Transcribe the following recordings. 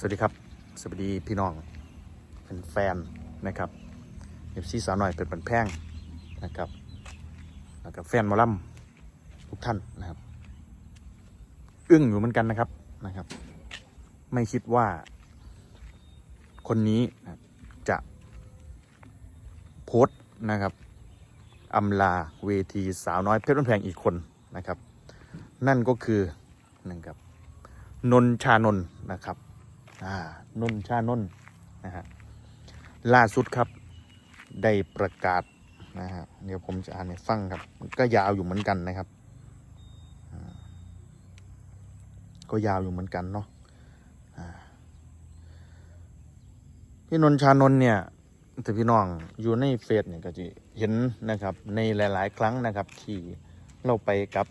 สวัสดีครับ สวัสดีพี่น้องเป็นแฟนนะครับเอฟซีสาวหน่อยเป็นปันแพงนะครับแล้วก็แฟนมอลำทุกท่านนะครับ อึ้งอยู่เหมือนกันนะครับนะครับ ไม่คิดว่า คนนี้จะ โพสต์นะครับอำลาเวทีสาวน้อยเพชรบ้านแพงอีกคนนะครับ นั่นก็คือนะครับนนชานนท์นะครับ อ่านนทชานนท์นะฮะล่าสุดครับได้ประกาศนะฮะเดี๋ยวผมจะอ่านให้ฟังครับ ก็ยาวอยู่เหมือนกันนะครับ ก็ยาวอยู่เหมือนกันเนาะพี่นนทชานนท์เนี่ยแต่พี่น้องอยู่ในเฟซเนี่ยก็จะเห็นนะครับในหลาย ๆ ครั้งนะครับ ที่เราไปกับ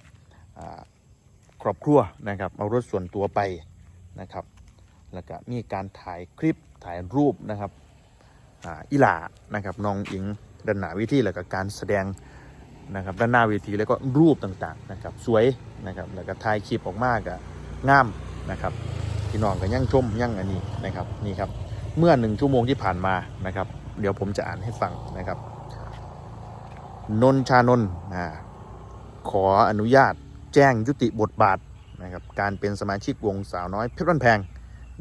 ครอบครัวนะครับ เอารถส่วนตัวไปนะครับ แล้วก็มีการถ่ายคลิปถ่ายรูปนะครับอ่าอีหลานะครับน้องอิงด้านหน้าเวทีแล้วก็การแสดงนะครับด้านหน้าเวทีแล้วก็รูปต่างๆนะครับสวยนะครับแล้วก็ถ่ายคลิปออกมากอะงามนะครับพี่น้องก็ยั่งชมยั่งอันนี้นะครับนี่ครับเมื่อหนึ่งชั่วโมงที่ผ่านมานะครับ เดี๋ยวผมจะอ่านให้ฟังนะครับ นนชานนท์อ่าขออนุญาตแจ้งยุติบทบาทนะครับการเป็นสมาชิกวงสาวน้อยเพชรบ้านแพง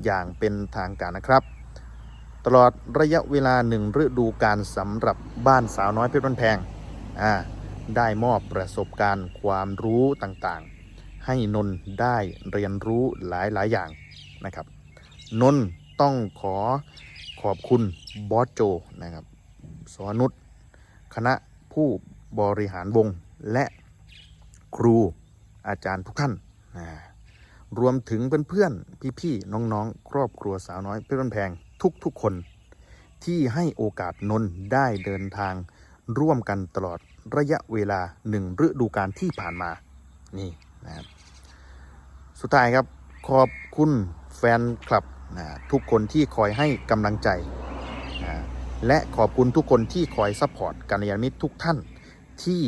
อย่างเป็นทางการนะครับ ตลอดระยะเวลาหนึ่งฤดูการสำหรับบ้านสาวน้อยเพชรบ้านแพงอ่าได้มอบประสบการณ์ความรู้ต่างๆ ให้นนได้เรียนรู้หลายๆอย่างนะครับ นนต้องขอขอบคุณบอสโจนะครับสวนุชคณะผู้บริหารวงและครูอาจารย์ทุกท่าน รวมถึงเพื่อนๆ พี่ๆ น้องๆ ครอบครัวสาวน้อยเพชรบ้านแพงทุกๆ คน ที่ให้โอกาสนนท์ได้เดินทาง ร่วมกันตลอดระยะเวลาหนึ่งฤดูกาลที่ผ่านมา นี่นะครับสุดท้ายครับขอบคุณแฟนคลับนะทุกคนที่คอยให้กำลังใจนะและขอบคุณทุกคนที่คอยซัพพอร์ตกัลยาณมิตรทุกท่านที่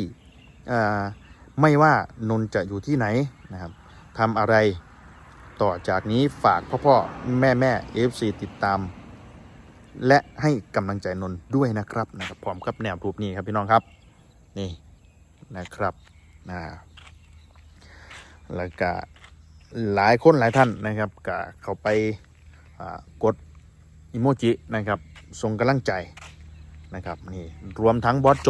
ไม่ว่านนท์จะอยู่ที่ไหนนะครับทำอะไร ต่อจากนี้ฝากพ่อพ่อแม่แม่เอฟซีติดตาม และให้กำลังใจนนท์ด้วยนะครับนะครับพร้อมกับแนวรูปนี้ครับพี่น้องครับนี่นะครับนะแล้วก็หลายคนหลายท่านนะครับก็เข้าไปกดอิโมจินะครับส่งกำลังใจนะครับนี่รวมทั้งบอสโจ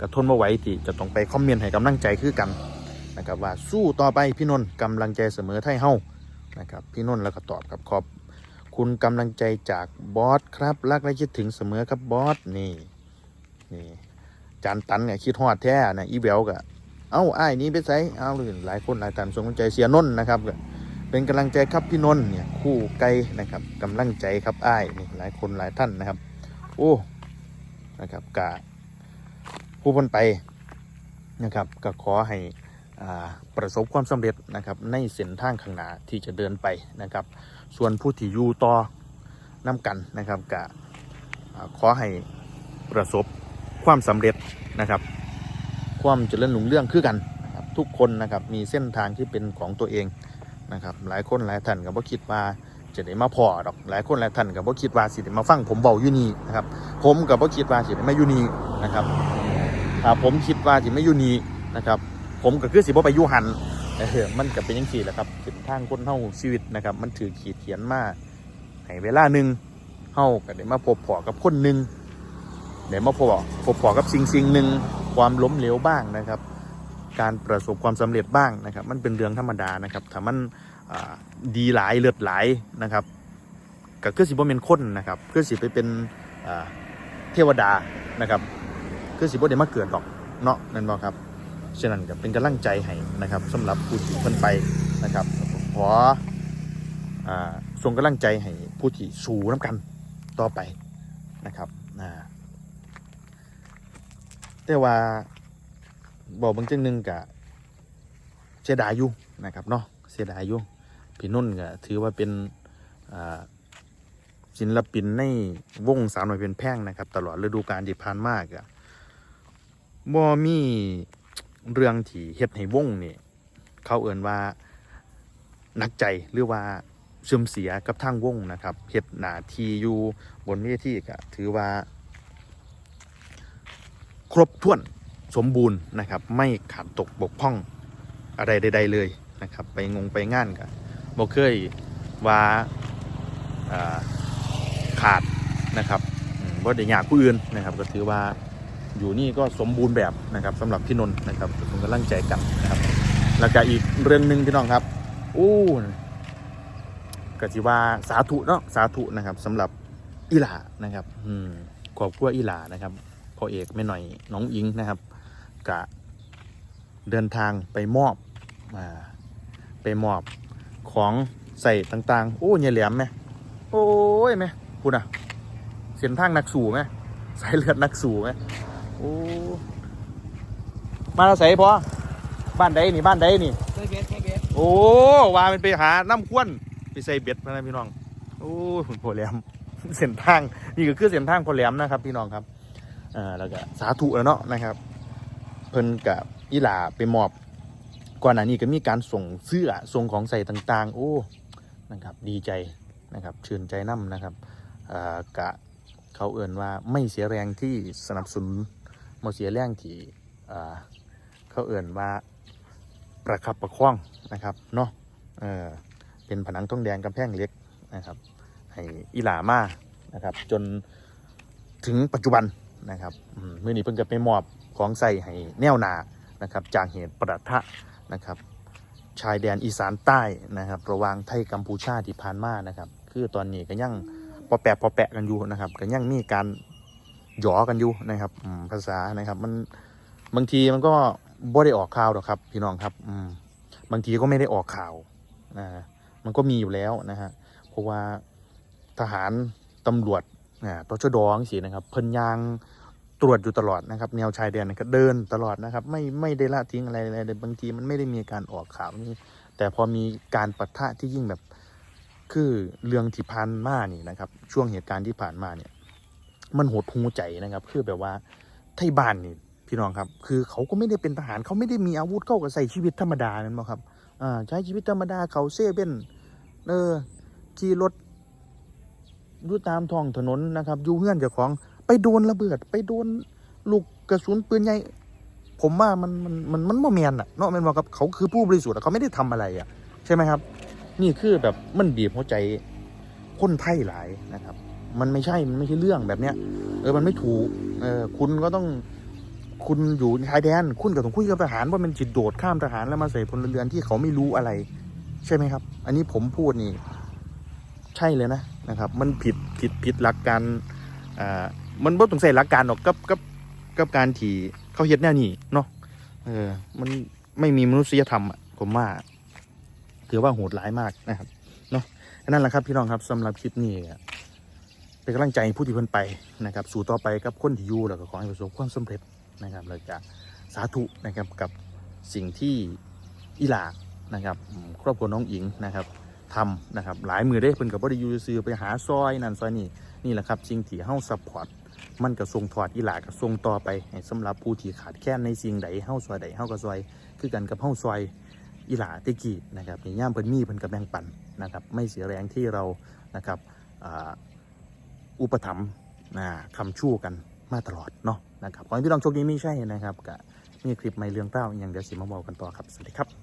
กระทนมาไหวที่จะต้องไปคอมเมนต์ให้กำลังใจคือกันนะครับว่าสู้ต่อไปพี่นนท์กำลังใจเสมอไทยเฮา นะครับ พี่นนท์แล้วก็ตอบกับขอบคุณกำลังใจจากบอสครับรักและคิดถึงเสมอครับบอสนี่นี่จานตันเนี่ยคิดฮอดแท้นะอีเบลก็เอ้าไอ้นี้ไปใส่เอาเลยหลายคนหลายท่านส่งกำลังใจเสียนนท์นะครับก็เป็นกำลังใจครับพี่นนท์เนี่ยคู่ไกลนะครับกำลังใจครับไอ้นี่หลายคนหลายท่านนะครับ โอ้นะครับกะผู้คนไปนะครับก็ขอให้ ประสบความสำเร็จนะครับในเส้นทางข้างหน้าที่จะเดินไปนะครับ ส่วนผู้ที่อยู่ต่อน้กันนะครับกะขอให้ประสบความสำเร็จนะครับ ความเจริญรุ่งเรื่องคือกันนะครับทุกคนนะครับมีเส้นทางที่เป็นของตัวเองนะครับหลายคนหลายท่านก็บ่คิดว่าจะได้มาพอดอกหลายคนหลายท่านก็บ่คิดว่าสิได้มาฟังผมเบาอยู่นี่นะครับผมก็บ่คิดว่าสิได้มาอยู่นี่นะครับถ้าผมคิดว่าสิไม่อยู่นี่นะครับ ผมก็คือสิบ่ไปยุหันเออมันก็เป็นยังสี่แหละครับเป็นทางคนเฮาชีวิตนะครับ มันถือขีดเขียนมาให้เวลาหนึ่งเฮาก็ได้มาพบพอกับคนหนึ่งได้มาพบพบพอกับสิ่งสิ่งหนึ่งความล้มเหลวบ้างนะครับ การประสบความสำเร็จบ้างนะครับ มันเป็นเรื่องธรรมดานะครับถ้ามันดีหลายเลือดหลายนะครับก็คือสิบ่เป็นคนนะครับคือสิไปเป็นเทวดานะครับคือสิบ่ได้มาเกิดหรอกเนาะนั่นบ่ครับ ฉะนั้นก็เป็นกำลังใจให้นะครับสำหรับผู้ที่เพิ่นไปนะครับขออ่าส่งกำลังใจให้ผู้ที่สู้น้ำกันต่อไปนะครับอ่าแต่ว่าบอกบางจังหนึ่งกะเสียดายอยู่นะครับเนาะเสียดายอยู่พี่นุ่นก็ถือว่าเป็นศิลปินในวงสาวน้อยเป็นแพร่งนะครับ ตลอดฤดูกาลที่ผ่านมากอะบ่มี เรื่องที่เฮ็ดให้วงนี่เขาเอ่นว่านักใจหรือว่าเสื่อมเสียกับทางวงนะครับเฮ็ดหน้าที่อยู่บนเวทีก็ถือว่า ครบถ้วนสมบูรณ์นะครับ ไม่ขาดตกบกพร่องอะไรใด ๆ เลยนะครับ ไปงงไปงานกันบ่เคยว่าขาดนะครับบ่ได้ยากผู้อื่นนะครับ ก็ถือว่า อยู่นี่ก็สมบูรณ์แบบนะครับสำหรับพี่นนท์นะครับผมกำลังใจกันนะครับ แล้วก็อีกเรื่องหนึ่งพี่น้องครับอู้ก็สิว่าสาธุเนาะสาธุนะครับสำหรับอีหลานะครับ อืมครอบครัวอีหลานะครับพ่อเอกไม่หน่อยน้องอิงนะครับกะเดินทางไปมอบอ่าไปมอบของใส่ต่างๆ โอ้ยายแหลมไหมโอ้ยไหมพูดอะเส้นทางนักสู่ไหมสายเลือดนักสู่ไหม อ้มาเราใส่พอบ้านใดนี่บ้านใดนี่ใส่เบสใส่เบสโอ้ว่ามันไปหาน้ำควนไปใส่เบ็ดมานะพี่น้อง โอ้คุณพ่อแหลมเส้นทางนี่ก็คือเส้นทางพ่อแหลมนะครับ พี่น้องครับอ่าแล้วก็สาธุแล้วเนาะนะครับ เพิ่นกับอีหลาไปมอบก่อนหน้านี้ก็มีการส่งเสื้อส่งของใส่ต่างๆ โอ้นะครับดีใจนะครับชื่นใจน้ำนะครับอ่ากะเขาเอื่นว่าไม่เสียแรงที่สนับสนุน มาเสียแรงที่อ่าเขาเอื่นว่าประคับประคองนะครับเนาะเออเป็นผนังทองแดงกำแพงเล็กนะครับให้อีหลามานะครับจนถึงปัจจุบันนะครับอืมมื่อนี้เพิ่งจะไปมอบของใส่ให้แนวหนานะครับจากเหตุประทะนะครับชายแดนอีสานใต้นะครับระหว่างไทยกัมพูชาที่ผ่านมานะครับ คือตอนนี้ก็ยังพอแปะพอแปะกันอยู่นะครับก็ยังมีการ หยอกันอยู่นะครับภาษานะครับ มันบางทีมันก็บ่ได้ออกข่าวหรอกครับ พี่น้องครับ อืมบางทีก็ไม่ได้ออกข่าวนะมันก็มีอยู่แล้วนะฮะเพราะว่าทหารตำรวจอ่าตชดจังสีนะครับ เพิ่นยางตรวจอยู่ตลอดนะครับ แนวชายแดนเนี่ยก็เดินตลอดนะครับ ไม่ไม่ได้ละทิ้งอะไรเลยบางทีมันไม่ได้มีการออกข่าวนี่แต่พอมีการปะทะที่ยิ่งแบบคือเรื่องที่ผ่านมานี่นะครับ ช่วงเหตุการณ์ที่ผ่านมาเนี่ย มันหดหูใจนะครับคือแบบว่าไทยบ้านนี่พี่น้องครับ คือเขาก็ไม่ได้เป็นทหารเขาไม่ได้มีอาวุธเข้ากับใส่ชีวิตธรรมดานั่นบ่ครับอ่าใช้ชีวิตธรรมดาเขาเซเว่นเออขี่รถอยู่ตามท้องถนนนะครับอยู่เฮือนเจ้าของไปโดนระเบิด ไปโดนลูกกระสุนปืนใหญ่ผมว่ามันมันมันมันโมเมนอะเนาะแมันบอกครับเขาคือผู้บริสุทธิ์เขาไม่ได้ทำอะไรอะใช่ไหมครับ นี่คือแบบมันบีบหัวใจคนไทยหลายนะครับ มันไม่ใช่ มันไม่ใช่เรื่องแบบเนี้ย เออ มันไม่ถูก เออ คุณก็ต้อง คุณอยู่ชายแดน คุณกับต้องคุยกับทหารว่ามันจิตโดดข้ามทหารแล้วมาใส่พลเรือนที่เขาไม่รู้อะไร ใช่ไหมครับ อันนี้ผมพูดนี่ ใช่เลยนะ นะครับ มันผิด ผิด ผิดหลักการ อ่า มันบ่ต้องใส่หลักการหรอกกับกับกับการที่เขาเฮ็ดแนวนี้เนาะ เออ มันไม่มีมนุษยธรรมอะผมว่า ถือว่าโหดร้ายมากนะครับ เนาะนั่นแหละครับพี่น้องครับสำหรับคลิปนี้ เป็นกำลังใจผู้ที่เพิ่นไปนะครับ สู่ต่อไปกับคนที่อยู่แล้วก็ขอให้ประสบความสำเร็จนะครับเราจะสาธุนะครับกับสิ่งที่อีหลานะครับครอบครัวน้องอิงนะครับทำนะครับหลายมือได้เพิ่นกับบริยูซื้อไปหาซอยนั่นซอยนี่นี่แหละครับสิ่งที่เฮาซัพพอร์ตมันก็ส่งถอดอีหลาก็ส่งต่อไปให้สำหรับผู้ที่ขาดแคลนในสิ่งใดเฮาซอยใดเฮาก็ซอย คือกันกับเฮาซอยอีหลาตะกี้นะครับในย่ามเพิ่นมีเพิ่นก็แบ่งปันนะครับไม่เสียแรงที่เรานะครับ อุปถัมภ์นะคำชู้กันมาตลอดเนาะนะครับขอให้พี่น้องโชคดีไม่ใช่นะครับกับมีคลิปไม่เรื่องเล่าอย่างเดี๋ยวสิมาบอกกันต่อครับ สวัสดีครับ